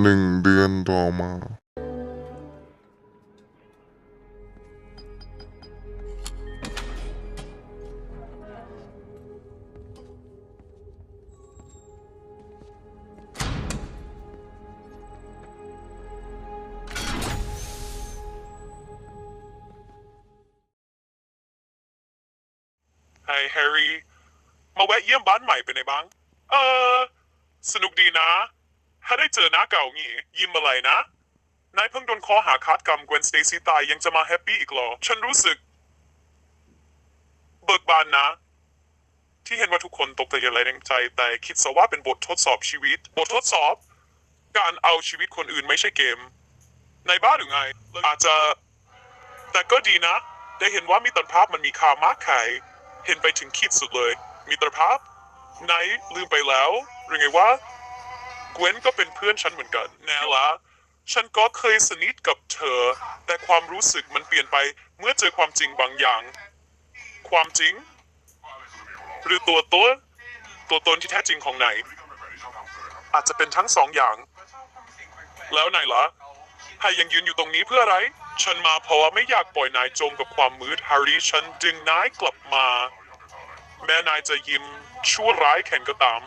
หนึ่งเดือนต่อมาไฮ้แฮร์รี่ มาแวะเยี่ยมบ้านใหม่เป็นไงบ้าง เออ สนุกดีนะ ถ้าได้เจอหน้าเก่างี้ ยิ้มอะไรนะ นายเพิ่งโดนข้อหาฆาตกรรมกวนสเตซี่ตายยังจะมาแฮปปี้อีกเหรอ ฉันรู้สึก เบิกบานนะ ที่เห็นว่าทุกคนตกตะลึงแรงใจ แต่คิดซะว่าเป็นบททดสอบชีวิต บททดสอบ การเอาชีวิตคนอื่นไม่ใช่เกม ในบ้านหรือไง อาจจะ แต่ก็ดีนะ ได้เห็นว่ามิตรภาพมันมีค่ามากแค่เห็นไปถึงขีดสุดเลยมิตรภาพ ไหนลืมไปแล้วหรือไงวะเกวนก็เป็นเพื่อนฉันเหมือนกันแน่ละฉันก็เคยสนิทกับเธอ แต่ความรู้สึกมันเปลี่ยนไปเมื่อเจอความจริงบางอย่าง ความจริง หรือตัวตนตัวตนที่แท้จริงของไหน อาจจะเป็นทั้งสองอย่าง แล้วไหนล่ะให้ยังยืนอยู่ตรงนี้เพื่ออะไร ฉันมาเพราะว่าไม่อยากปล่อยนายจมกับความมืดฮาริฉันดึงนายกลับมา แม้นายจะยิ้มชั่วร้ายแค่นก็ตาม